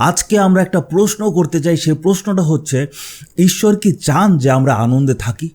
আজকে আমরা একটা প্রশ্ন করতে চাই, সে প্রশ্নটা হচ্ছে, ঈশ্বর কি চান যে আমরা আনন্দে থাকি?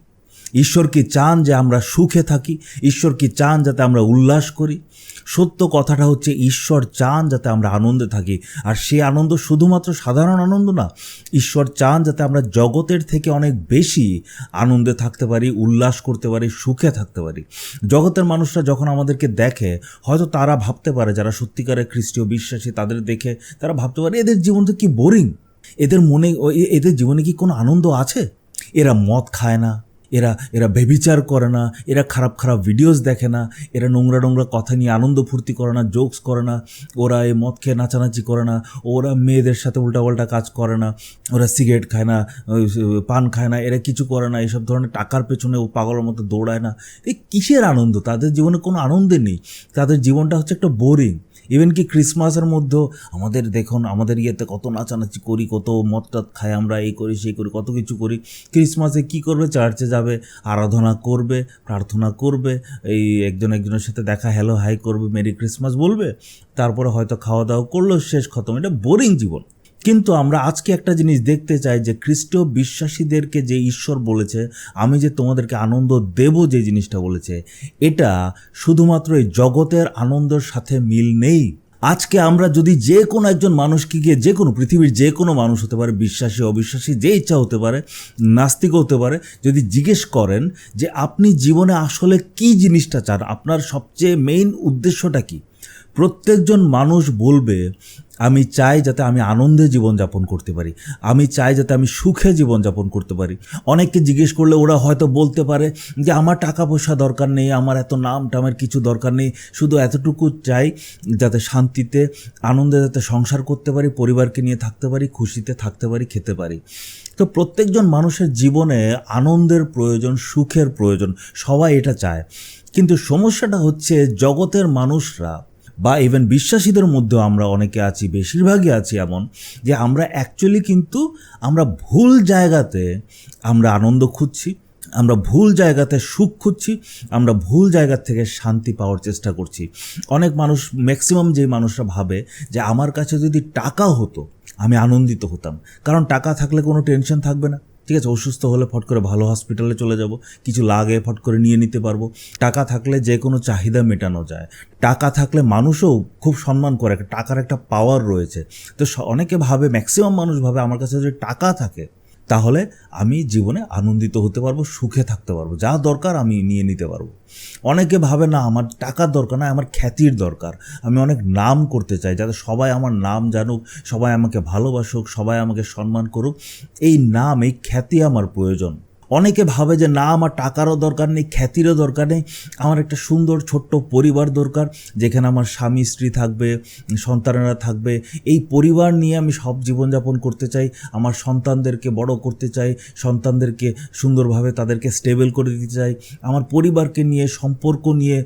ঈশ্বর কি চান যে আমরা সুখে থাকি? ঈশ্বর কি চান যাতে আমরা উল্লাস করি? সত্য কথাটা হচ্ছে ঈশ্বর চান যাতে আমরা আনন্দে থাকি। আর সেই আনন্দ শুধুমাত্র সাধারণ আনন্দ না, ঈশ্বর চান যাতে আমরা জগতের থেকে অনেক বেশি আনন্দে থাকতে পারি, উল্লাস করতে পারি, সুখে থাকতে পারি। জগতের মানুষরা যখন আমাদেরকে দেখে, হয়তো তারা ভাবতে পারে, যারা সত্যিকারের খ্রিস্টীয় বিশ্বাসী, তাদের দেখে তারা ভাবতে পারে, এদের জীবন তো কি বোরিং এদের মনে, এদের জীবনে কি কোনো আনন্দ আছে? এরা মদ খায় না। এরা এরা বেবিচার করে না, এরা খারাপ খারাপ ভিডিওস দেখে না, এরা নোংরা নোংরা কথা নিয়ে আনন্দ ফুর্তি করে না জোকস করে না, ওরা এই মদ খেয়ে নাচানাচি করে না, ওরা মেয়েদের সাথে উল্টাপাল্টা কাজ করে না, ওরা সিগারেট খায় না পান খায় না, এরা কিছু করে না এইসব ধরনের টাকার পেছনে ও পাগলের মতো দৌড়ায় না। এই কিসের আনন্দ? তাদের জীবনে কোনো আনন্দে নেই। তাদের জীবনটা হচ্ছে একটা বোরিং ইভেন কি ক্রিসমাসের মধ্যেও আমাদের দেখুন, আমাদের ইয়েতে কত নাচানাচি করি, কত মদ টদ খাই, আমরা এই করি, সেই করি, কত কিছু করি। ক্রিসমাসে কি করবে? চার্চে যাবে, আরাধনা করবে, প্রার্থনা করবে, এই একজন একজনের সাথে দেখা হ্যালো হাই করবে মেরি ক্রিসমাস বলবে। তারপরে হয়তো খাওয়া দাওয়া করল শেষ খতম। এটা বোরিং জীবন। কিন্তু আমরা আজকে একটা জিনিস দেখতে চাই যে খ্রিস্টীয় বিশ্বাসীদেরকে যে ঈশ্বর বলেছে, আমি যে তোমাদেরকে আনন্দ দেব যে জিনিসটা বলেছে, এটা শুধুমাত্র এই জগতের আনন্দের সাথে মিল নেই। আজকে আমরা যদি যে কোনো একজন মানুষকে গিয়ে যে কোনো পৃথিবীর যে কোনো মানুষ হতে পারে, বিশ্বাসী, অবিশ্বাসী, যে ইচ্ছা হতে পারে, নাস্তিক হতে পারে, যদি জিজ্ঞেস করেন যে আপনি জীবনে আসলে কি জিনিসটা চান, আপনার সবচেয়ে মেইন উদ্দেশ্যটা কি? প্রত্যেকজন মানুষ বলবে আমি চাই যাতে আমি আনন্দে জীবনযাপন করতে পারি। আমি চাই যাতে আমি সুখে জীবনযাপন করতে পারি। অনেককে জিজ্ঞেস করলে ওরা হয়তো বলতে পারে যে, আমার টাকা পয়সা দরকার নেই, আমার এত নাম টামের কিছু দরকার নেই। শুধু এতটুকু চাই যাতে শান্তিতে, আনন্দে যাতে সংসার করতে পারি, পরিবারকে নিয়ে থাকতে পারি, খুশিতে থাকতে পারি, খেতে পারি। তো প্রত্যেকজন মানুষের জীবনে আনন্দের প্রয়োজন, সুখের প্রয়োজন, সবাই এটা চায়। কিন্তু সমস্যাটা হচ্ছে জগতের মানুষরা বা ইভেন বিশ্বাসীদের মধ্যেও আমরা অনেকে আছি, বেশিরভাগই আছি এমন যে আমরা অ্যাকচুয়ালি কিন্তু আমরা ভুল জায়গাতে আমরা আনন্দ খুঁজছি, আমরা ভুল জায়গাতে সুখ খুঁজছি, আমরা ভুল জায়গা থেকে শান্তি পাওয়ার চেষ্টা করছি। অনেক মানুষ ম্যাক্সিমাম যে মানুষরা ভাবে যে আমার কাছে যদি টাকা হতো, আমি আনন্দিত হতাম। কারণ টাকা থাকলে কোনো টেনশন থাকবে না। ঠিক আছে, অসুস্থ হলে ফট করে ভালো হসপিটালে চলে যাব, কিছু লাগে ফট করে নিয়ে নিতে পারব। টাকা থাকলে যে কোনো চাহিদা মেটানো যায়। টাকা থাকলে মানুষও খুব সম্মান করে টাকার একটা পাওয়ার রয়েছে। তো অনেকে ভাবে ম্যাক্সিমাম মানুষ ভাবে, আমার কাছে যদি টাকা থাকে তাহলে আমি জীবনে আনন্দিত হতে পারব, সুখে থাকতে পারব। যা দরকার আমি নিয়ে নিতে পারব। অনেকে ভাবে না, আমার টাকার দরকার না, আমার খ্যাতির দরকার। আমি অনেক নাম করতে চাই, যাতে সবাই আমার নাম জানুক, সবাই আমাকে ভালোবাসুক, সবাই আমাকে সম্মান করুক। এই নাম, এই খ্যাতি আমার প্রয়োজন। অনেকে ভাবে যে না, আমার টাকারও দরকার নেই, খ্যাতিরও দরকার নেই, আমার একটা সুন্দর ছোট্ট পরিবার দরকার, যেখানে আমার স্বামী, স্ত্রী থাকবে, সন্তানেরা থাকবে। এই পরিবার নিয়ে আমি সব জীবনযাপন করতে চাই, আমার সন্তানদেরকে বড় করতে চাই, সন্তানদেরকে সুন্দরভাবে তাদেরকে স্টেবল করে দিতে চাই, আমার পরিবারকে নিয়ে, সম্পর্ক নিয়ে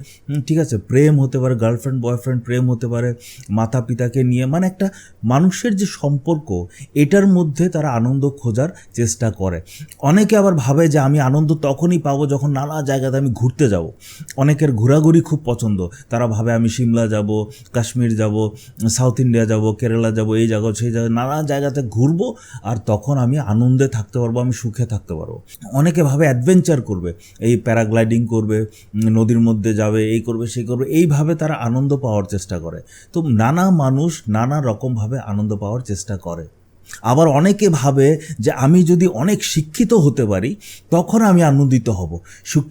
ঠিক আছে, প্রেম হতে পারে গার্লফ্রেন্ড বয়ফ্রেন্ড প্রেম হতে পারে মাতা পিতাকে নিয়ে মানে একটা মানুষের যে সম্পর্ক, এটার মধ্যে তারা আনন্দ খোঁজার চেষ্টা করে। অনেকে আবার ভাবে যে আমি আনন্দ তখনই পাবো যখন নানা জায়গাতে আমি ঘুরতে যাব। অনেকের ঘোরাঘুরি খুব পছন্দ। তারা ভাবে আমি সিমলা যাব, কাশ্মীর যাব, সাউথ ইন্ডিয়া যাব, কেরালা যাব, এই জায়গা, সেই জায়গায় নানা জায়গাতে ঘুরবো আর তখন আমি আনন্দে থাকতে পারব, আমি সুখে থাকতে পারব। অনেকে ভাবে অ্যাডভেঞ্চার করবে, এই প্যারাগ্লাইডিং করবে, নদীর মধ্যে যাবে, এই করবে, সেই করবে এইভাবে তারা আনন্দ পাওয়ার চেষ্টা করে। তো নানা মানুষ নানা রকমভাবে আনন্দ পাওয়ার চেষ্টা করে। আবার অনেকে ভাবে যে আমি যদি অনেক শিক্ষিত হতে পারি, তখন আমি আনন্দিত হব।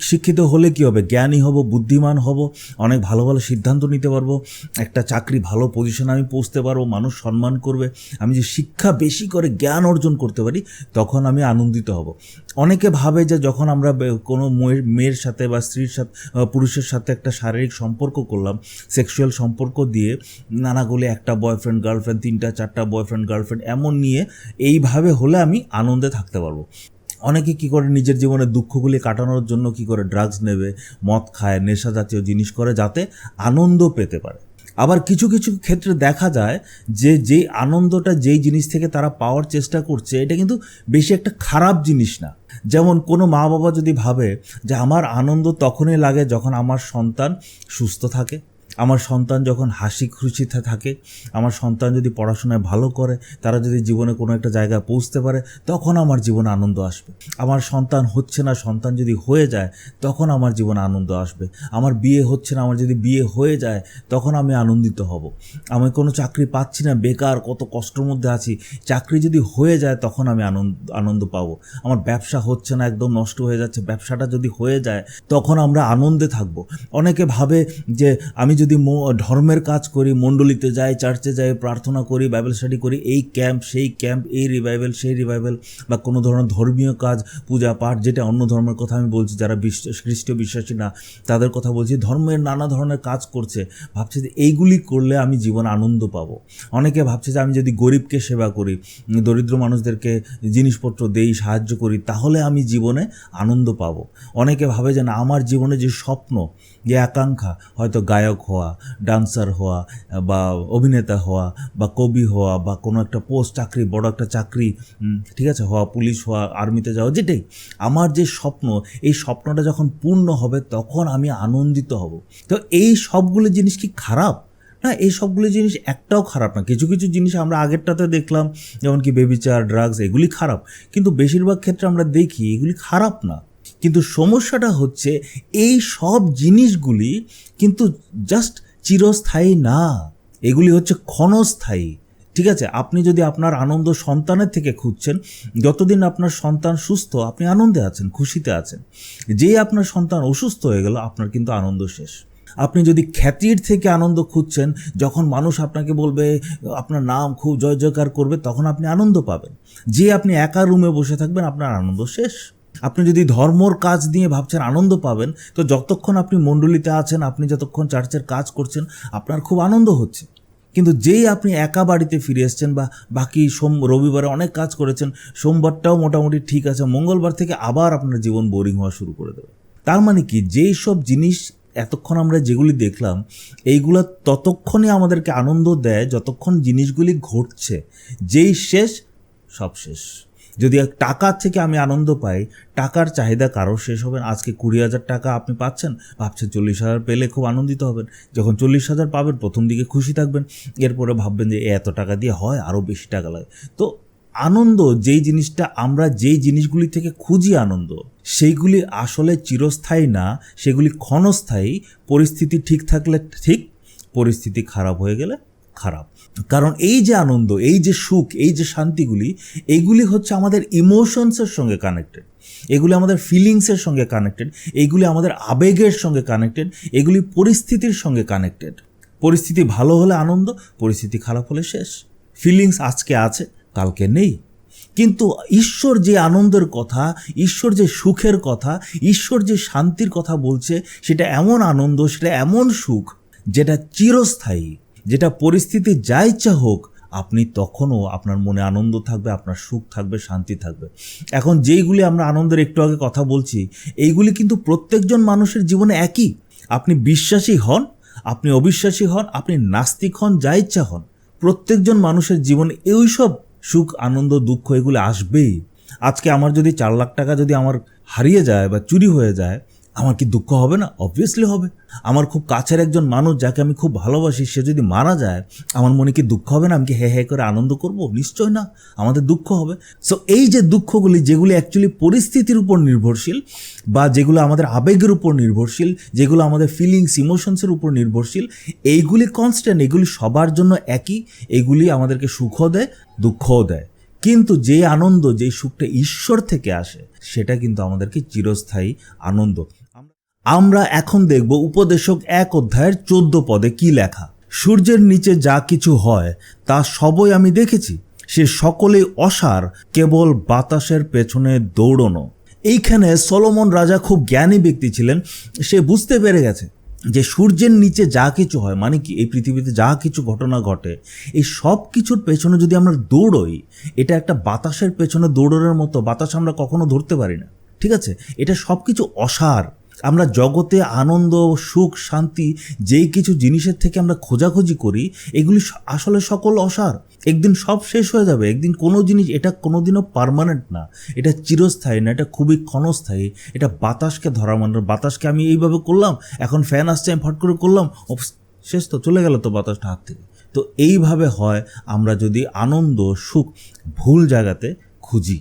শিক্ষিত হলে কি হবে? জ্ঞানী হব, বুদ্ধিমান হব, অনেক ভালো ভালো সিদ্ধান্ত নিতে পারব, একটা চাকরি ভালো পজিশনে আমি পৌঁছতে পারব, মানুষ সম্মান করবে, আমি যে শিক্ষা বেশি করে জ্ঞান অর্জন করতে পারি, তখন আমি আনন্দিত হব। অনেকে ভাবে যে যখন আমরা কোনো মেয়ের মেয়ের সাথে বা স্ত্রীর সাথে পুরুষের সাথে একটা শারীরিক সম্পর্ক করলাম সেক্সুয়াল সম্পর্ক দিয়ে নানাগুলি একটা বয়ফ্রেন্ড গার্লফ্রেন্ড তিনটা, চারটা বয়ফ্রেন্ড গার্লফ্রেন্ড এমন নিয়ে এইভাবে হলে আমি আনন্দে থাকতে পারব। অনেকে কি করে নিজের জীবনে দুঃখগুলি কাটানোর জন্য কি করে ড্রাগস নেবে, মদ খায়, নেশা জাতীয় জিনিস করে যাতে আনন্দ পেতে পারে। আবার কিছু কিছু ক্ষেত্রে দেখা যায় যে যেই আনন্দটা যেই জিনিস থেকে তারা পাওয়ার চেষ্টা করছে, এটা কিন্তু বেশি একটা খারাপ জিনিস না। যেমন কোনো মা বাবা যদি ভাবে যে, আমার আনন্দ তখনই লাগে যখন আমার সন্তান সুস্থ থাকে। আমার সন্তান যখন হাসি খুশিতে থাকে, আমার সন্তান যদি পড়াশোনায় ভালো করে, তারা যদি জীবনে কোনো একটা জায়গায় পৌঁছতে পারে, তখন আমার জীবনে আনন্দ আসবে। আমার সন্তান হচ্ছে না, সন্তান যদি হয়ে যায়, তখন আমার জীবনে আনন্দ আসবে। আমার বিয়ে হচ্ছে না, আমার যদি বিয়ে হয়ে যায়, তখন আমি আনন্দিত হব। আমি কোনো চাকরি পাচ্ছি না, বেকার, কত কষ্টের মধ্যে আছি। চাকরি যদি হয়ে যায়, তখন আমি আনন্দ আনন্দ পাবো। আমার ব্যবসা হচ্ছে না, একদম নষ্ট হয়ে যাচ্ছে। ব্যবসাটা যদি হয়ে যায়, তখন আমরা আনন্দে থাকব। অনেকে ভাবে যে, আমি যদি মো- ধর্মের কাজ করি, মণ্ডলীতে যাই, চার্চে যাই, প্রার্থনা করি, বাইবেল স্টাডি করি, এই ক্যাম্প সেই ক্যাম্প এই রিভাইভেল সেই রিভাইভেল বা কোনো ধরনের ধর্মীয় কাজ, পূজা পাঠ, যেটা অন্য ধর্মের কথা আমি বলছি, যারা বিশ্বাস খ্রিস্ট বিশ্বাসী না, তাদের কথা বলছি, ধর্মের নানা ধরনের কাজ করছে, ভাবছে যে এইগুলি করলে আমি জীবন আনন্দ পাবো। অনেকে ভাবছে যে আমি যদি গরিবকে সেবা করি, দরিদ্র মানুষদেরকে জিনিসপত্র দেই, সাহায্য করি, তাহলে আমি জীবনে আনন্দ পাবো। অনেকে ভাবে যে না, আমার জীবনে যে স্বপ্ন, যে আকাঙ্ক্ষা, হয়তো গায়ক হওয়া ডান্সার হওয়া, বা অভিনেতা হওয়া, বা কবি হওয়া, বা কোনো একটা পোস্ট চাকরি, বড় একটা চাকরি ঠিক আছে? হওয়া, পুলিশ হওয়া আর্মিতে যাওয়া, যেটাই। আমার যে স্বপ্ন, এই স্বপ্নটা যখন পূর্ণ হবে, তখন আমি আনন্দিত হব। তো এই সবগুলো জিনিস কি খারাপ? না, এই সবগুলো জিনিস একটাও খারাপ না। কিছু কিছু জিনিস আমরা আগেরটাতে দেখলাম, যেমন কি বেবিচার ড্রাগস এগুলি খারাপ। কিন্তু বেশিরভাগ ক্ষেত্রে আমরা দেখি, এগুলি খারাপ না। কিন্তু সমস্যাটা হচ্ছে এই সব জিনিসগুলি কিন্তু জাস্ট চিরস্থায়ী না। এগুলি হচ্ছে ক্ষণস্থায়ী। ঠিক আছে? আপনি যদি আপনার আনন্দ সন্তানের থেকে খুঁজছেন, যতদিন আপনার সন্তান সুস্থ, আপনি আনন্দে আছেন, খুশিতে আছেন। যেই আপনার সন্তান অসুস্থ হয়ে গেল, আপনার কিন্তু আনন্দ শেষ। আপনি যদি খ্যাতির থেকে আনন্দ খুঁজছেন, যখন মানুষ আপনাকে বলবে, আপনার নাম খুব জয় জয়কার করবে, তখন আপনি আনন্দ পাবেন। যে আপনি একা রুমে বসে থাকবেন, আপনার আনন্দ শেষ। আপনি যদি ধর্মর কাজ নিয়ে ভাবছেন, আনন্দ পাবেন, তো যতক্ষণ আপনি মণ্ডলীতে আছেন, আপনি যতক্ষণ চার্চের কাজ করছেন, আপনার খুব আনন্দ হচ্ছে। কিন্তু যেই আপনি একা বাড়িতে ফিরে এসছেন বা বাকি সোম, রবিবারে অনেক কাজ করেছেন, সোমবারটাও মোটামুটি ঠিক আছে, মঙ্গলবার থেকে আবার আপনার জীবন বোরিং হওয়া শুরু করে দেবে। তার মানে কি, যেই সব জিনিস এতক্ষণ আমরা যেগুলি দেখলাম, এইগুলো ততক্ষণই আমাদেরকে আনন্দ দেয়, যতক্ষণ জিনিসগুলি ঘটছে। যেই শেষ, সব শেষ। যদি টাকার থেকে আমি আনন্দ পাই, টাকার চাহিদা কারও শেষ হবে আজকে কুড়ি হাজার টাকা আপনি পাচ্ছেন, ভাবছেন চল্লিশ হাজার পেলে খুব আনন্দিত হবেন। যখন চল্লিশ হাজার পাবেন, প্রথম দিকে খুশি থাকবেন। এরপরে ভাববেন যে এত টাকা দিয়ে হয় আরও বেশি টাকা লাগে। তো আনন্দ, যেই জিনিসটা আমরা যেই জিনিসগুলি থেকে খুঁজি আনন্দ, সেইগুলি আসলে চিরস্থায়ী না, সেগুলি ক্ষণস্থায়ী। পরিস্থিতি ঠিক থাকলে ঠিক, পরিস্থিতি খারাপ হয়ে গেলে খারাপ। কারণ এই যে আনন্দ, এই যে সুখ, এই যে শান্তিগুলি এইগুলি হচ্ছে আমাদের ইমোশনসের সঙ্গে কানেক্টেড এগুলি আমাদের ফিলিংসের সঙ্গে কানেক্টেড এইগুলি আমাদের আবেগের সঙ্গে কানেক্টেড এগুলি পরিস্থিতির সঙ্গে কানেক্টেড পরিস্থিতি ভালো হলে আনন্দ, পরিস্থিতি খারাপ হলে শেষ। ফিলিংস আজকে আছে, কালকে নেই। কিন্তু ঈশ্বর যে আনন্দের কথা, ঈশ্বর যে সুখের কথা, ঈশ্বর যে শান্তির কথা বলছে, সেটা এমন আনন্দ, সেটা এমন সুখ, যেটা চিরস্থায়ী। যেটা পরিস্থিতি যা ইচ্ছা হোক, আপনি তখনও আপনার মনে আনন্দ থাকবে, আপনার সুখ থাকবে, শান্তি থাকবে। এখন যেইগুলি আমরা আনন্দের একটু আগে কথা বলছি, এইগুলি কিন্তু প্রত্যেকজন মানুষের জীবনে একই। আপনি বিশ্বাসী হন, আপনি অবিশ্বাসী হন, আপনি নাস্তিক হন, যা ইচ্ছা হন। প্রত্যেকজন মানুষের জীবনে এই সব সুখ, আনন্দ, দুঃখ, এগুলো আসবেই। আজকে আমার যদি চার লাখ টাকা যদি আমার হারিয়ে যায় বা চুরি হয়ে যায় আমার কি দুঃখ হবে না? অবভিয়াসলি হবে। আমার খুব কাছের একজন মানুষ যাকে আমি খুব ভালোবাসি, সে যদি মারা যায়, আমার মনে কি দুঃখ হবে না? আমি কি হে হে করে আনন্দ করব? নিশ্চয় না। আমাদের দুঃখ হবে। সো এই যে দুঃখগুলি, যেগুলি অ্যাকচুয়ালি পরিস্থিতির উপর নির্ভরশীল বা যেগুলো আমাদের আবেগের উপর নির্ভরশীল, যেগুলো আমাদের ফিলিংস ইমোশনসের উপর নির্ভরশীল, এইগুলি কনস্ট্যান্ট এগুলি সবার জন্য একই, এগুলি আমাদেরকে সুখও দেয়, দুঃখও দেয়। কিন্তু যে আনন্দ, যে সুখটা ঈশ্বর থেকে আসে, সেটা কিন্তু আমাদেরকে চিরস্থায়ী আনন্দ আমরা এখন দেখব উপদেশক এক অধ্যায়ের চোদ্দ পদে কি লেখা। সূর্যের নিচে যা কিছু হয়, তা সবই আমি দেখেছি। সে সকলেই অসার, কেবল বাতাসের পেছনে দৌড়নো। এইখানে সলোমন রাজা খুব জ্ঞানী ব্যক্তি ছিলেন। সে বুঝতে পেরে গেছে যে সূর্যের নিচে যা কিছু হয় মানে কি এই পৃথিবীতে যা কিছু ঘটনা ঘটে, এই সব কিছুর পেছনে যদি আমরা দৌড়ই, এটা একটা বাতাসের পেছনে দৌড়ানোর মতো বাতাস আমরা কখনো ধরতে পারি না। ঠিক আছে? এটা সব কিছু অসার। আমরা জগতে আনন্দ, সুখ, শান্তি, যেই কিছু জিনিসের থেকে আমরা খোঁজাখুঁজি করি, এগুলি আসলে সকল অসার। একদিন সব শেষ হয়ে যাবে, একদিন কোনো জিনিস, এটা কোনোদিনও পার্মানেন্ট না। এটা চিরস্থায়ী না, এটা খুবই ক্ষণস্থায়ী। এটা বাতাসকে ধরা মানে বাতাসকে আমি এইভাবে করলাম, এখন ফ্যান আসছে, আমি ফট করে করলাম শেষ তো, চলে গেল তো বাতাসটা হাত থেকে। তো এইভাবে হয়, আমরা যদি আনন্দ, সুখ ভুল জায়গাতে খুঁজি।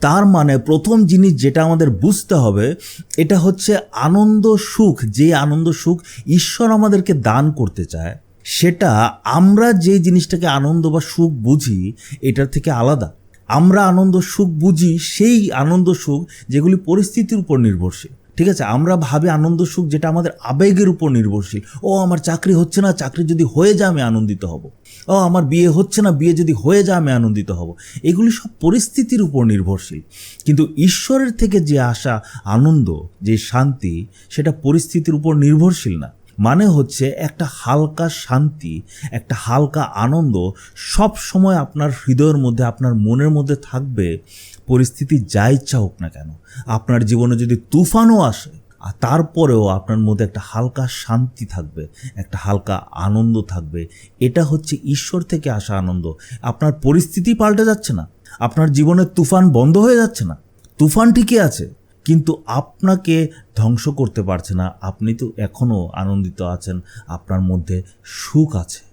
তার মানে প্রথম জিনিস যেটা আমাদের বুঝতে হবে, এটা হচ্ছে আনন্দ সুখ, যে আনন্দ সুখ ঈশ্বর আমাদেরকে দান করতে চায়, সেটা আমরা যে জিনিসটাকে আনন্দ বা সুখ বুঝি, এটার থেকে আলাদা। আমরা আনন্দ সুখ বুঝি, সেই আনন্দ সুখ যেগুলি পরিস্থিতির উপর নির্ভরশীল। ঠিক আছে? আমরা ভাবি আনন্দ সুখ যেটা আমাদের আবেগের উপর নির্ভরশীল। ও, আমার চাকরি হচ্ছে না, চাকরি যদি হয়ে যায় আমি আনন্দিত হব। ও, আমার বিয়ে হচ্ছে না, বিয়ে যদি হয়ে যায়, আমি আনন্দিত হব। এগুলি সব পরিস্থিতির উপর নির্ভরশীল। কিন্তু ঈশ্বরের থেকে যে আসা আনন্দ, যে শান্তি, সেটা পরিস্থিতির উপর নির্ভরশীল না। মানে হচ্ছে একটা হালকা শান্তি, একটা হালকা আনন্দ সব সময় আপনার হৃদয়ের মধ্যে, আপনার মনের মধ্যে থাকবে। পরিস্থিতি যা ইচ্ছা হোক না কেন। আপনার জীবনে যদি তুফানও আসে আর তারপরেও আপনার মধ্যে একটা হালকা শান্তি থাকবে, একটা হালকা আনন্দ থাকবে। এটা হচ্ছে ঈশ্বর থেকে আসা আনন্দ। আপনার পরিস্থিতি পাল্টে যাচ্ছে না। আপনার জীবনের তুফান বন্ধ হয়ে যাচ্ছে না। তুফান ঠিকই আছে, কিন্তু আপনাকে ধ্বংস করতে পারছে না। আপনি তো এখনও আনন্দিত আছেন। আপনার মধ্যে সুখ আছে।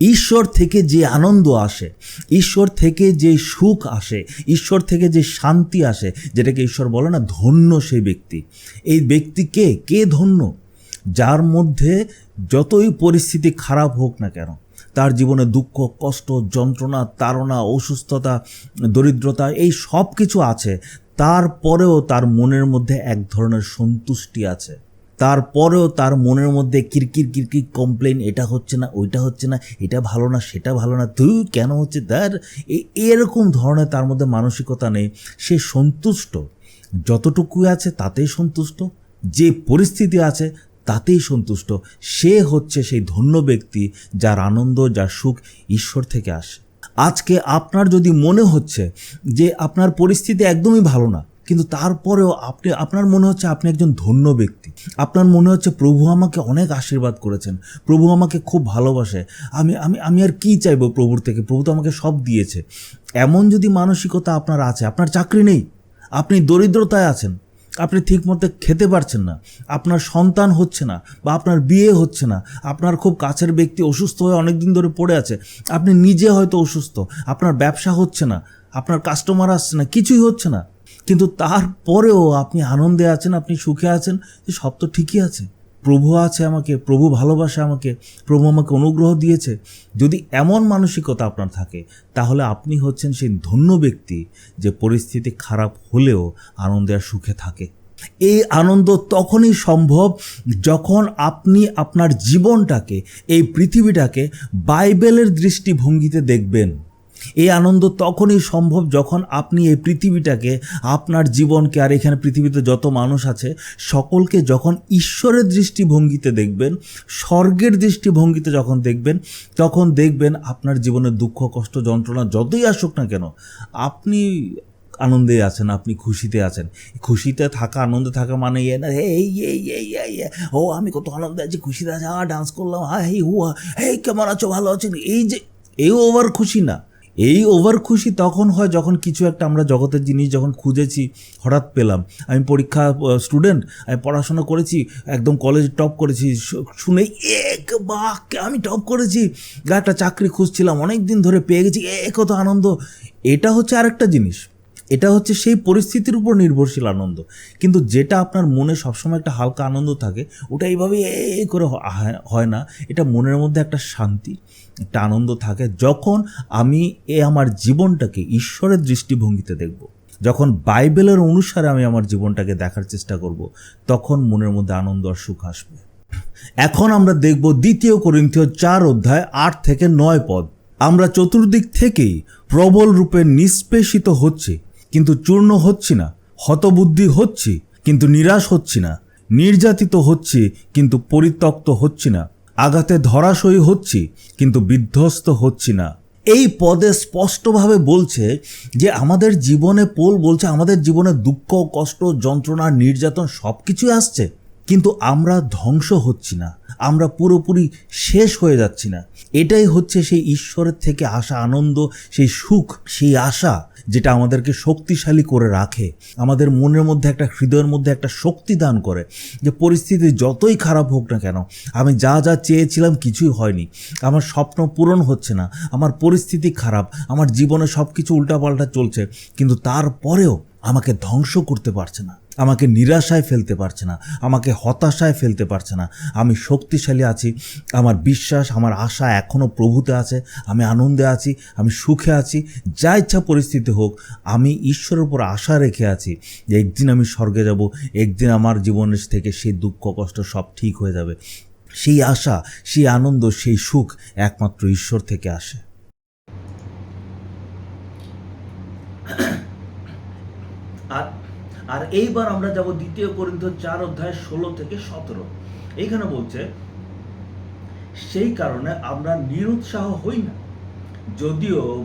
ঈশ্বর থেকে যে আনন্দ আসে, ঈশ্বর থেকে যে সুখ আসে, ঈশ্বর থেকে যে শান্তি আসে, যেটাকে ঈশ্বর বলে না, ধন্য সেই ব্যক্তি। এই ব্যক্তি কে? কে ধন্য? যার মধ্যে যতই পরিস্থিতি খারাপ হোক না কেন, তার জীবনে দুঃখ, কষ্ট, যন্ত্রণা, তাড়না, অসুস্থতা, দরিদ্রতা, এই সব কিছু আছে। তারপরেও তার মনের মধ্যে এক ধরনের সন্তুষ্টি আছে। তারপরেও তার মনের মধ্যে কিরকির কিরকির কমপ্লেন এটা হচ্ছে না, ওইটা হচ্ছে না, এটা ভালো না, সেটা ভালো না তুই কেন হচ্ছে তার এরকম ধরনের তার মধ্যে মানসিকতা নেই। সে সন্তুষ্ট, যতটুকু আছে তাতেই সন্তুষ্ট, যে পরিস্থিতি আছে তাতেই সন্তুষ্ট। সে হচ্ছে সেই ধন্য ব্যক্তি যার আনন্দ, যার সুখ ঈশ্বর থেকে আসে। আজকে আপনার যদি মনে হচ্ছে যে আপনার পরিস্থিতি একদমই ভালো না কিন্তু তারপরেও আপনি, আপনার মনে হচ্ছে আপনি একজন ধন্য ব্যক্তি। আপনার মনে হচ্ছে প্রভু আমাকে অনেক আশীর্বাদ করেছেন। প্রভু আমাকে খুব ভালোবাসে। আমি আমি আমি আর কী চাইব প্রভুর থেকে? প্রভু তো আমাকে সব দিয়েছে। এমন যদি মানসিকতা আপনার আছে, আপনার চাকরি নেই, আপনি দরিদ্রতায় আছেন, আপনি ঠিকমতো খেতে পারছেন না, আপনার সন্তান হচ্ছে না বা আপনার বিয়ে হচ্ছে না, আপনার খুব কাছের ব্যক্তি অসুস্থ হয়ে অনেক দিন ধরে পড়ে আছে, আপনি নিজে হয়তো অসুস্থ, আপনার ব্যবসা হচ্ছে না, আপনার কাস্টমার আসছে না, কিছুই হচ্ছে না। কিন্তু তারপরেও আপনি আনন্দে আছেন, আপনি সুখে আছেন, যে সব তো ঠিকই আছে। প্রভু আছে আমাকে, প্রভু ভালোবাসে আমাকে, প্রভু আমাকে অনুগ্রহ দিয়েছে। যদি এমন মানসিকতা আপনার থাকে, তাহলে আপনি হচ্ছেন সেই ধন্য ব্যক্তি যে পরিস্থিতি খারাপ হলেও আনন্দে আর সুখে থাকে। এই আনন্দ তখনই সম্ভব যখন আপনি আপনার জীবনটাকে, এই পৃথিবীটাকে বাইবেলের দৃষ্টিভঙ্গিতে দেখবেন। এই আনন্দ তখনই সম্ভব যখন আপনি এই পৃথিবীটাকে, আপনার জীবনকে আর এখানে পৃথিবীতে যত মানুষ আছে, সকলকে যখন ঈশ্বরের দৃষ্টিভঙ্গিতে দেখবেন, স্বর্গের দৃষ্টিভঙ্গিতে যখন দেখবেন, তখন দেখবেন আপনার জীবনের দুঃখ, কষ্ট, যন্ত্রণা যতই আসুক না কেন, আপনি আনন্দে আছেন, আপনি খুশিতে আছেন। খুশিতে থাকা, আনন্দে থাকা মানে ইয়ে না এই এই এই এই ও, আমি কত আনন্দে আছি, খুশিতে আছি হ্যাঁ ডান্স করলাম হ্যাঁ হে হুয়া এই কেমন আছো, ভালো আছেন এই যে, এও ওভার খুশি না। এই ওভার খুশি তখন হয় যখন কিছু একটা আমরা জগতের জিনিস যখন খুঁজেছি, হঠাৎ পেলাম। আমি পরীক্ষা স্টুডেন্ট আমি পড়াশোনা করেছি, একদম কলেজ টপ করেছি শুনে এক বাহ আমি টপ করেছি। একটা চাকরি খুঁজছিলাম অনেক দিন ধরে পেয়ে গেছি, এ, কত আনন্দ। এটা হচ্ছে আরেকটা জিনিস। এটা হচ্ছে সেই পরিস্থিতির উপর নির্ভরশীল আনন্দ। কিন্তু যেটা আপনার মনে সবসময় একটা হালকা আনন্দ থাকে, ওটা এইভাবে এই করে হয় না। এটা মনের মধ্যে একটা শান্তি, একটা আনন্দ থাকে যখন আমি এ আমার জীবনটাকে ঈশ্বরের দৃষ্টিভঙ্গিতে দেখব। যখন বাইবেলের অনুসারে আমি আমার জীবনটাকে দেখার চেষ্টা করব, তখন মনের মধ্যে আনন্দ আর সুখ আসবে। এখন আমরা দেখব দ্বিতীয় করিন্থীয় চার অধ্যায় আট থেকে নয় পদ। আমরা চতুর্দিক থেকেই প্রবল রূপে নিষ্পেষিত হচ্ছে কিন্তু চূর্ণ হচ্ছি না, হতবুদ্ধি হচ্ছি, কিন্তু নিরাশ হচ্ছি না, নির্যাতিত হচ্ছি, কিন্তু পরিত্যক্ত হচ্ছি না, আঘাতে ধরাশয়ী হচ্ছি, কিন্তু বিধ্বস্ত হচ্ছি না। এই পদে স্পষ্টভাবে বলছে যে আমাদের জীবনে পোল বলছে, আমাদের জীবনে দুঃখ, কষ্ট, যন্ত্রণা, নির্যাতন সব কিছুই আসছে, কিন্তু আমরা ধ্বংস হচ্ছি না, আমরা পুরোপুরি শেষ হয়ে যাচ্ছি না। এটাই হচ্ছে সেই ঈশ্বরের থেকে আসা আনন্দ, সেই সুখ, সেই আশা। যেটা আমাদেরকে শক্তিশালী করে রাখে, আমাদের মনের মধ্যে একটা, হৃদয়ের মধ্যে একটা শক্তি দান করে যে পরিস্থিতি যতই খারাপ হোক না কেন, আমি যা যা চেয়েছিলাম কিছুই হয়নি। আমার স্বপ্ন পূরণ হচ্ছে না, আমার পরিস্থিতি খারাপ, আমার জীবনে সব কিছু উল্টাপাল্টা চলছে, কিন্তু তারপরেও আমাকে ধ্বংস করতে পারছে না। আমাকে নিরাশায় ফেলতে পারছে না, আমাকে হতাশায় ফেলতে পারছে না। আমি শক্তিশালী আছি, আমার বিশ্বাস, আমার আশা এখনও প্রভুতে আছে, আমি আনন্দে আছি, আমি সুখে আছি, যা ইচ্ছা পরিস্থিতি হোক, আমি ঈশ্বরের উপর আশা রেখে আছি যে একদিন আমি স্বর্গে যাব, একদিন আমার জীবনের থেকে সেই দুঃখ, কষ্ট সব ঠিক হয়ে যাবে। সেই আশা, সেই আনন্দ, সেই সুখ একমাত্র ঈশ্বর থেকে আসে। আর আর এইবার আমরা যাব দ্বিতীয় পরিন্ধ চার অধ্যায় ষোলো থেকে সতেরো। এইখানে বলছে, সেই কারণে আমরা নিরুৎসাহ হই না। যদিও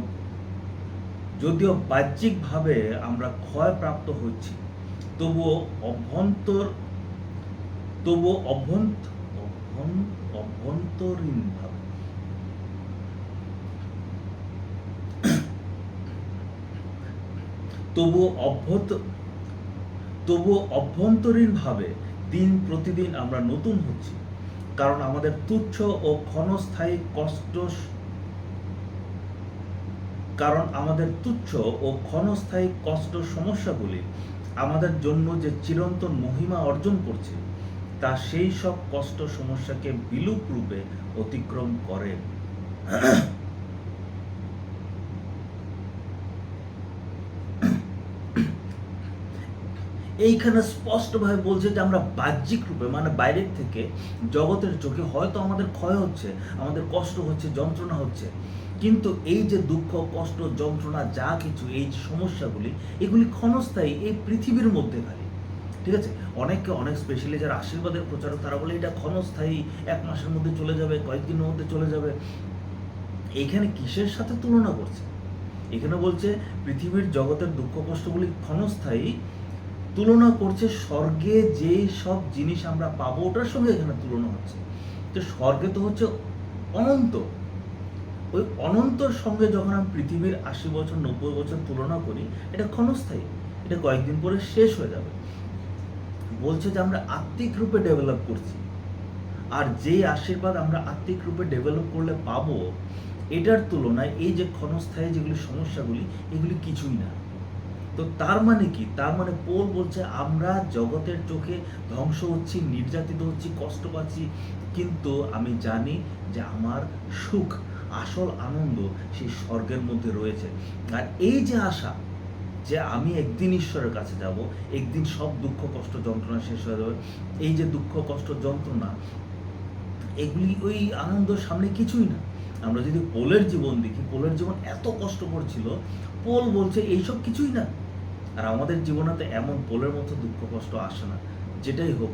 যদিও বাহ্যিকভাবে আমরা ক্ষয়প্রাপ্ত হচ্ছি, তবুও অভ্যন্তর, তবুও অভ্যন্ত, অভ্যন- অভ্যন্তরীণভাবে। তবুও অভ্যন্ত তবুও অভ্যন্তরীণভাবে দিন প্রতিদিন আমরা নতুন হচ্ছি। কারণ আমাদের তুচ্ছ ও ক্ষণস্থায়ী কষ্ট কারণ আমাদের তুচ্ছ ও ক্ষণস্থায়ী কষ্ট সমস্যাগুলি আমাদের জন্য যে চিরন্তন মহিমা অর্জন করছে, তা সেই সব কষ্ট সমস্যাকে বিলুপ রূপে অতিক্রম করে। এইখানে স্পষ্টভাবে বলছে যে আমরা বাহ্যিক রূপে মানে বাইরের থেকে জগতের চোখে হয়তো আমাদের ক্ষয় হচ্ছে, আমাদের কষ্ট হচ্ছে, যন্ত্রণা হচ্ছে। কিন্তু এই যে দুঃখ, কষ্ট, যন্ত্রণা, যা কিছু, এই যে সমস্যাগুলি, এগুলি ক্ষণস্থায়ী এই পৃথিবীর মধ্যে খালি। ঠিক আছে? অনেকে অনেক স্পেশালি যারা আশীর্বাদের প্রচারক, তারা বলে এটা ক্ষণস্থায়ী, এক মাসের মধ্যে চলে যাবে, কয়েকদিনের মধ্যে চলে যাবে। এইখানে কিসের সাথে তুলনা করছে? এখানে বলছে পৃথিবীর জগতের দুঃখ, কষ্টগুলি ক্ষণস্থায়ী তুলনা করছে স্বর্গে যে সব জিনিস আমরা পাবো, ওটার সঙ্গে এখানে তুলনা হচ্ছে। তো স্বর্গে তো হচ্ছে অনন্ত। ওই অনন্তর সঙ্গে যখন আমি পৃথিবীর আশি বছর, নব্বই বছর তুলনা করি, এটা ক্ষণস্থায়ী। এটা কয়েকদিন পরে শেষ হয়ে যাবে। বলছে যে আমরা আত্মিক রূপে ডেভেলপ করছি। আর যে আশীর্বাদ আমরা আত্মিক রূপে ডেভেলপ করলে পাবো, এটার তুলনায় এই যে ক্ষণস্থায়ী যেগুলি সমস্যাগুলি, এগুলি কিছুই না। তো তার মানে কি? তার মানে পোল বলছে, আমরা জগতের চোখে ধ্বংস হচ্ছি, নির্যাতিত হচ্ছি, কষ্ট পাচ্ছি, কিন্তু আমি জানি যে আমার সুখ, আসল আনন্দ সেই স্বর্গের মধ্যে রয়েছে। আর এই যে আশা যে আমি একদিন ঈশ্বরের কাছে যাব, একদিন সব দুঃখ, কষ্ট, যন্ত্রণা শেষ হয়ে যাবে, এই যে দুঃখ, কষ্ট, যন্ত্রণা, এগুলি ওই আনন্দ সামনে কিছুই না। আমরা যদি পোলের জীবন দেখি পোলের জীবন এত কষ্ট করছিল পোল বলছে, এইসব কিছুই না। আর আমাদের জীবনে তো এমন পোলের মতো দুঃখ কষ্ট আসে না। যেটাই হোক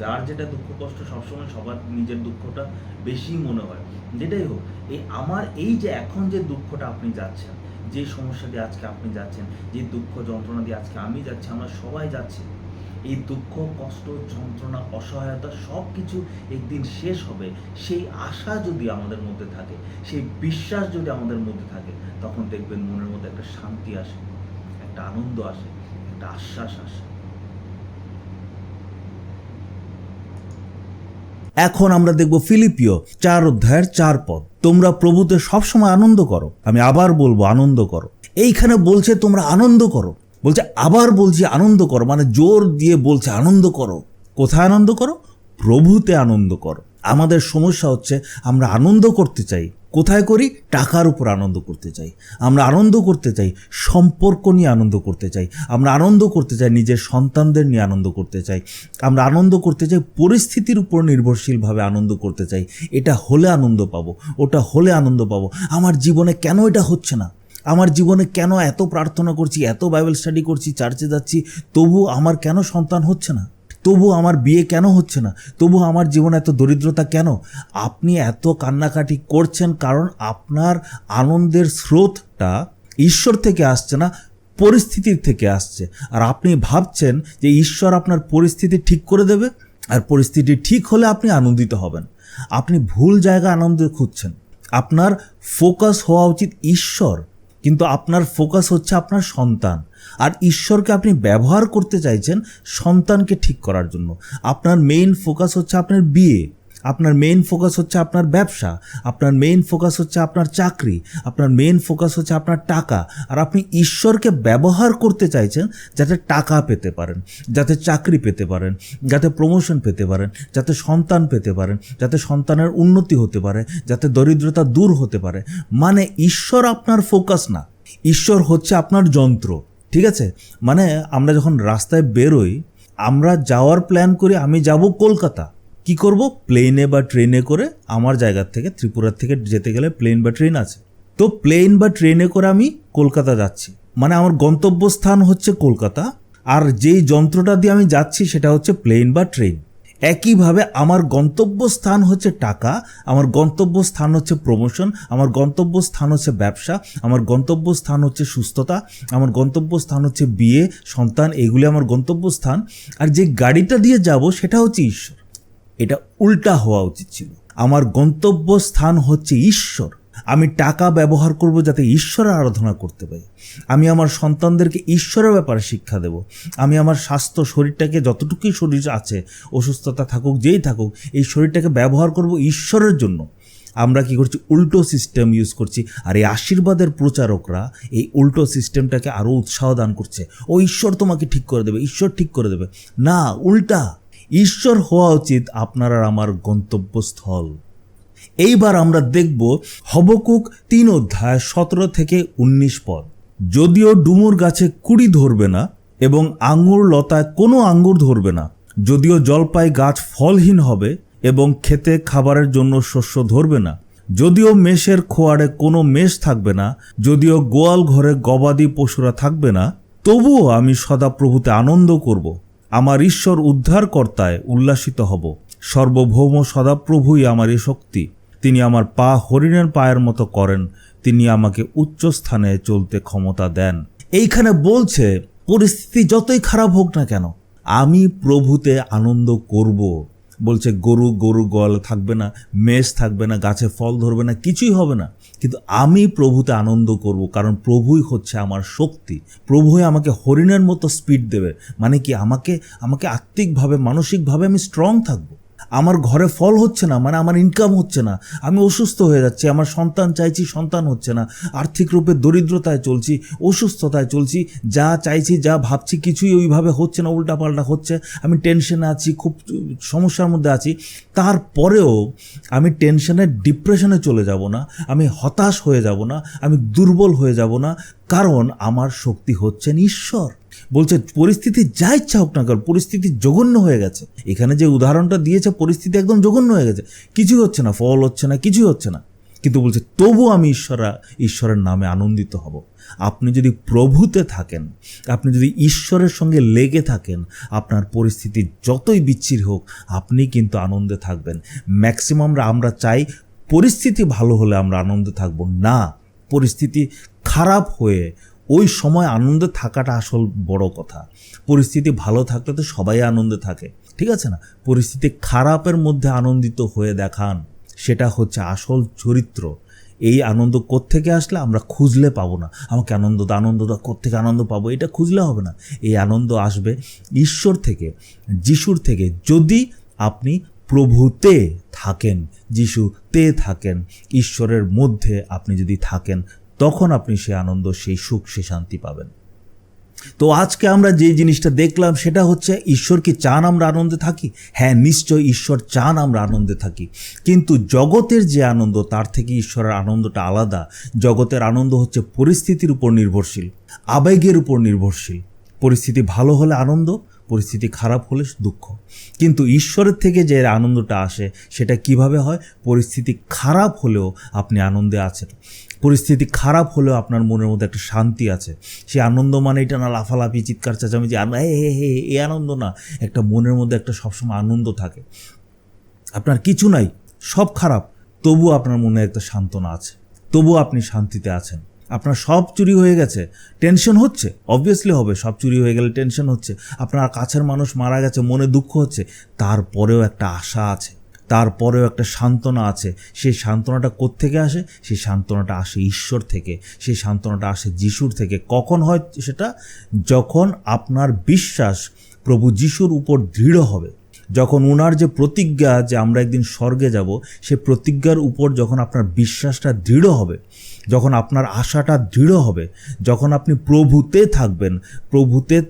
যার যেটা দুঃখ কষ্ট সবসময় সবার নিজের দুঃখটা বেশি মনে হয়। যেটাই হোক, এই আমার এই যে এখন যে দুঃখটা আপনি যাচ্ছেন, যে সমস্যা দিয়ে আজকে আপনি যাচ্ছেন, যে দুঃখ যন্ত্রণা দিয়ে আজকে আমি যাচ্ছি, আমরা সবাই যাচ্ছি, এই দুঃখ, কষ্ট, যন্ত্রণা, অসহায়তা সব কিছু একদিন শেষ হবে। সেই আশা যদি আমাদের মধ্যে থাকে, সেই বিশ্বাস যদি আমাদের মধ্যে থাকে, তখন দেখবেন মনের মধ্যে একটা শান্তি আসে। একটা আনন্দ আসে, একটা আশ্বাস আসে। এখন আমরা দেখব ফিলিপিও চার অধ্যায়ের চার পদ। তোমরা প্রভুতে সবসময় আনন্দ করো। আমি আবার বলব, আনন্দ করো। এইখানে বলছে, তোমরা আনন্দ করো। বলছে, আবার বলছি, আনন্দ করো। মানে জোর দিয়ে বলছে, আনন্দ করো। কোথায় আনন্দ করো? প্রভুতে আনন্দ করো। আমাদের সমস্যা হচ্ছে, আমরা আনন্দ করতে চাই। কোথায় করি? টাকার উপর আনন্দ করতে চাই। আমরা আনন্দ করতে চাই, সম্পর্ক নিয়ে আনন্দ করতে চাই। আমরা আনন্দ করতে চাই, নিজের সন্তানদের নিয়ে আনন্দ করতে চাই। আমরা আনন্দ করতে চাই, পরিস্থিতির উপর নির্ভরশীলভাবে আনন্দ করতে চাই। এটা হলে আনন্দ পাবো, ওটা হলে আনন্দ পাবো। আমার জীবনে কেন এটা হচ্ছে না? আমার জীবনে কেন এত প্রার্থনা করছি, এত বাইবেল স্টাডি করছি চার্চে যাচ্ছি তবু আমার কেন সন্তান হচ্ছে না? তবু আমার বিয়ে কেন হচ্ছে না? তবু আমার জীবনে এত দরিদ্রতা কেন? আপনি এত কান্নাকাটি করছেন কারণ আপনার আনন্দের স্রোতটা ঈশ্বর থেকে আসছে না, পরিস্থিতির থেকে আসছে। আর আপনি ভাবছেন যে ঈশ্বর আপনার পরিস্থিতি ঠিক করে দেবে আর পরিস্থিতি ঠিক হলে আপনি আনন্দিত হবেন। আপনি ভুল জায়গা আনন্দ খুঁজছেন। আপনার ফোকাস হওয়া উচিত ঈশ্বর। কিন্তু আপনার ফোকাস হচ্ছে আপনার সন্তান। আর ঈশ্বরকে আপনি ব্যবহার করতে চাইছেন সন্তানকে ঠিক করার জন্য। আপনার মেইন ফোকাস হচ্ছে আপনার বিয়ে। আপনার মেইন ফোকাস হচ্ছে আপনার ব্যবসা, আপনার মেইন ফোকাস হচ্ছে আপনার চাকরি, আপনার মেইন ফোকাস হচ্ছে আপনার টাকা। আর আপনি ঈশ্বরকে ব্যবহার করতে চাইছেন যাতে টাকা পেতে পারেন, যাতে চাকরি পেতে পারেন, যাতে প্রমোশন পেতে পারেন, যাতে সন্তান পেতে পারেন, যাতে সন্তানের উন্নতি হতে পারে, যাতে দরিদ্রতা দূর হতে পারে। মানে ঈশ্বর আপনার ফোকাস না। ঈশ্বর হচ্ছে আপনার যন্ত্র। ঠিক আছে? মানে আমরা যখন রাস্তায় বেরোই, আমরা যাওয়ার প্ল্যান করি, আমি যাব কলকাতা। কি করব? প্লেনে বা ট্রেনে করে আমার জায়গার থেকে, ত্রিপুরার থেকে যেতে গেলে প্লেন বা ট্রেন আছে। তো প্লেন বা ট্রেনে করে আমি কলকাতা যাচ্ছি। মানে আমার গন্তব্যস্থান হচ্ছে কলকাতা। আর যেই যন্ত্রটা দিয়ে আমি যাচ্ছি সেটা হচ্ছে প্লেন বা ট্রেন একইভাবে আমার গন্তব্যস্থান হচ্ছে টাকা, আমার গন্তব্যস্থান হচ্ছে প্রমোশন আমার গন্তব্যস্থান হচ্ছে ব্যবসা, আমার গন্তব্যস্থান হচ্ছে সুস্থতা, আমার গন্তব্যস্থান হচ্ছে বিয়ে, সন্তান, এগুলি আমার গন্তব্যস্থান। আর যে গাড়িটা দিয়ে যাব সেটা হচ্ছে ঈশ্বর। এটা উল্টা হওয়া উচিত ছিল। আমার গন্তব্যস্থান হচ্ছে ঈশ্বর। আমি টাকা ব্যবহার করব যাতে ঈশ্বরের আরাধনা করতে পারি। আমি আমার সন্তানদেরকে ঈশ্বরের ব্যাপারে শিক্ষা দেব। আমি আমার স্বাস্থ্য শরীরটাকে যতটুকুই শরীর আছে, অসুস্থতা থাকুক, যেই থাকুক, এই শরীরটাকে ব্যবহার করব ঈশ্বরের জন্য। আমরা কি করছি? উল্টো সিস্টেম ইউজ করছি। আর এই আশীর্বাদের প্রচারকরা এই উল্টো সিস্টেমটাকে আরও উৎসাহ দান করছে। ও ঈশ্বর তোমাকে ঠিক করে দেবে, ঈশ্বর ঠিক করে দেবে। না, উল্টা। ঈশ্বর হওয়া উচিত আপনার আর আমার গন্তব্যস্থল। এইবার আমরা দেখব হবকুক তিন অধ্যায় সতেরো থেকে উনিশ পদ। যদিও ডুমুর গাছে কুড়ি ধরবে না এবং আঙুর লতায় কোনো আঙ্গুর ধরবে না, যদিও জলপাই গাছ ফলহীন হবে এবং খেতে খাবারের জন্য শস্য ধরবে না, যদিও মেষের খোয়াড়ে কোনো মেষ থাকবে না, যদিও গোয়াল ঘরে গবাদি পশুরা থাকবে না, তবুও আমি সদাপ্রভুতে আনন্দ করব। আমার ঈশ্বর উদ্ধারকর্তায় উল্লাসিত হব। সর্বভৌম সদাপ্রভুই আমার এ শক্তি। তিনি আমার পা হরিণের পায়ের মতো করেন। তিনি আমাকে উচ্চ স্থানে চলতে ক্ষমতা দেন। এইখানে বলছে, পরিস্থিতি যতই খারাপ হোক না কেন, আমি প্রভুতে আনন্দ করব। বলছে, গরু গরু গল থাকবে না, মেষ থাকবে না, গাছে ফল ধরবে না, কিছুই হবে না। কিন্তু আমি প্রভুতে আনন্দ করব, কারণ প্রভুই হচ্ছে আমার শক্তি। প্রভুই আমাকে হরিণের মতো স্পিড দেবে মানে কি আমাকে আমাকে আত্মিকভাবে, মানসিকভাবে আমি স্ট্রং থাকব। আমার ঘরে ফল হচ্ছে না মানে আমার ইনকাম হচ্ছে না। আমি অসুস্থ হয়ে যাচ্ছি, আমার সন্তান চাইছি, সন্তান হচ্ছে না। আর্থিক রূপে দরিদ্রতায় চলছি, অসুস্থতায় চলছি, যা চাইছি, যা ভাবছি, কিছুই ওইভাবে হচ্ছে না, উল্টাপাল্টা হচ্ছে। আমি টেনশনে আছি, খুব সমস্যার মধ্যে আছি। তারপরেও আমি টেনশনে ডিপ্রেশনে চলে যাব না, আমি হতাশ হয়ে যাব না, আমি দুর্বল হয়ে যাব না, কারণ আমার শক্তি হচ্ছেন ঈশ্বর। বলছে, পরিস্থিতি যা ইচ্ছা হোক না কারণ পরিস্থিতি জঘন্য হয়ে গেছে। এখানে যে উদাহরণটা দিয়েছে, পরিস্থিতি একদম জঘন্য হয়ে গেছে। কিছুই হচ্ছে না, ফল হচ্ছে না, কিছুই হচ্ছে না। কিন্তু বলছে, তবু আমি ঈশ্বরা, ঈশ্বরের নামে আনন্দিত হব। আপনি যদি প্রভুতে থাকেন, আপনি যদি ঈশ্বরের সঙ্গে লেগে থাকেন, আপনার পরিস্থিতি যতই বিচ্ছির হোক আপনি কিন্তু আনন্দে থাকবেন। ম্যাক্সিমাম আমরা চাই পরিস্থিতি ভালো হলে আমরা আনন্দে থাকব। না, পরিস্থিতি খারাপ হয়ে ওই সময় আনন্দে থাকাটা আসল বড় কথা। পরিস্থিতি ভালো থাকলে তো সবাই আনন্দে থাকে ঠিক আছে না? পরিস্থিতি খারাপের মধ্যে আনন্দিত হয়ে দেখান সেটা হচ্ছে আসল চরিত্র। এই আনন্দ কোত্থেকে আসলে আমরা খুঁজলে পাবো না। আমাকে আনন্দ দাও, আনন্দ দাও কোত্থেকে আনন্দ পাবো এটা খুঁজলে হবে না। এই আনন্দ আসবে ঈশ্বর থেকে যিশুর থেকে। যদি আপনি প্রভুতে থাকেন যিশুতে থাকেন ঈশ্বরের মধ্যে আপনি যদি থাকেন তখন আপনি সেই আনন্দ, সেই সুখ, সে শান্তি পাবেন। তো আজকে আমরা যে জিনিসটা দেখলাম, সেটা হচ্ছে ঈশ্বর কি চান আমরা আনন্দে থাকি? হ্যাঁ নিশ্চয় ঈশ্বর চান আমরা আনন্দে থাকি। কিন্তু জগতের যে আনন্দ, তার থেকে ঈশ্বরের আনন্দটা আলাদা। জগতের আনন্দ হচ্ছে পরিস্থিতির উপর নির্ভরশীল, আবেগের উপর নির্ভরশীল। পরিস্থিতি ভালো হলে আনন্দ, পরিস্থিতি খারাপ হলে দুঃখ। কিন্তু ঈশ্বরের থেকে যে আনন্দটা আসে, সেটা কীভাবে হয়? পরিস্থিতি খারাপ হলেও আপনি আনন্দে আছেন। পরিস্থিতি খারাপ হলেও আপনার মনের মধ্যে একটা শান্তি আছে। সেই আনন্দ মানে এটা না লাফালাফি, চিৎকার, চেঁচামেচি হে হে এই আনন্দ না, একটা মনের মধ্যে একটা সবসময় আনন্দ থাকে। আপনার কিছু নাই, সব খারাপ তবু আপনার মনে একটা সান্ত্বনা আছে। তবু আপনি শান্তিতে আছেন। আপনার সব চুরি হয়ে গেছে, টেনশন হচ্ছে অবভিয়াসলি হবে, সব চুরি হয়ে গেলে টেনশন হচ্ছে। আপনার কাছের মানুষ মারা গেছে, মনে দুঃখ হচ্ছে, তারপরেও একটা আশা আছে। তারপরেও একটা সান্ত্বনা আছে। সেই সান্ত্বনাটা কোত্থেকে আসে? সেই সান্ত্বনাটা আসে ঈশ্বর থেকে। সেই সান্ত্বনাটা আসে যিশুর থেকে। কখন হয় সেটা? যখন আপনার বিশ্বাস প্রভু যিশুর উপর দৃঢ় হবে। যখন উনার যে প্রতিজ্ঞা যে আমরা একদিন স্বর্গে যাব, সে প্রতিজ্ঞার উপর যখন আপনার বিশ্বাসটা দৃঢ় হবে, যখন আপনার আশাটা দৃঢ় হবে, যখন আপনি প্রভুতে থাকবেন, প্রভুতে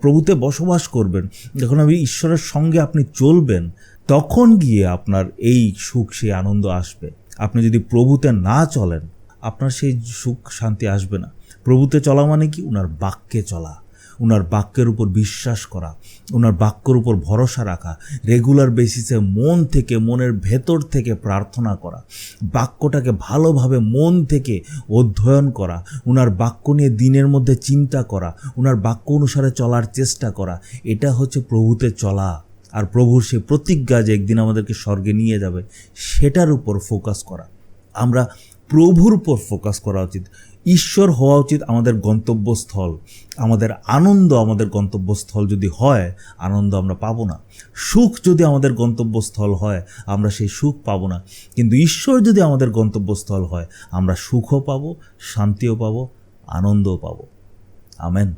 প্রভুতে বসবাস করবেন, যখন আপনি ঈশ্বরের সঙ্গে আপনি চলবেন তখন গিয়ে আপনার এই সুখ, সেই আনন্দ আসবে। আপনি যদি প্রভুতে না চলেন, আপনার সেই সুখ, শান্তি আসবে না। প্রভুতে চলা মানে কি? উনার বাক্যে চলা ওনার বাক্যের উপর বিশ্বাস করা ওনার বাক্যের উপর ভরসা রাখা রেগুলার বেসিসে মন থেকে, মনের ভেতর থেকে প্রার্থনা করা, বাক্যটাকে ভালোভাবে মন থেকে অধ্যয়ন করা ওনার বাক্য নিয়ে দিনের মধ্যে চিন্তা করা ওনার বাক্য অনুসারে চলার চেষ্টা করা, এটা হচ্ছে প্রভুতে চলা। আর প্রভুর সেই প্রতিজ্ঞা যে একদিন আমাদেরকে স্বর্গে নিয়ে যাবে, সেটার উপর ফোকাস করা। আমরা প্রভুর উপর ফোকাস করা উচিত। ঈশ্বর হওয়া উচিত আমাদের গন্তব্যস্থল। আমাদের আনন্দ আমাদের গন্তব্যস্থল যদি হয়, আনন্দ আমরা পাবো না। সুখ যদি আমাদের গন্তব্যস্থল হয়, আমরা সেই সুখ পাবো না। কিন্তু ঈশ্বর যদি আমাদের গন্তব্যস্থল হয়, আমরা সুখও পাবো, শান্তিও পাবো, আনন্দও পাবো। আমেন।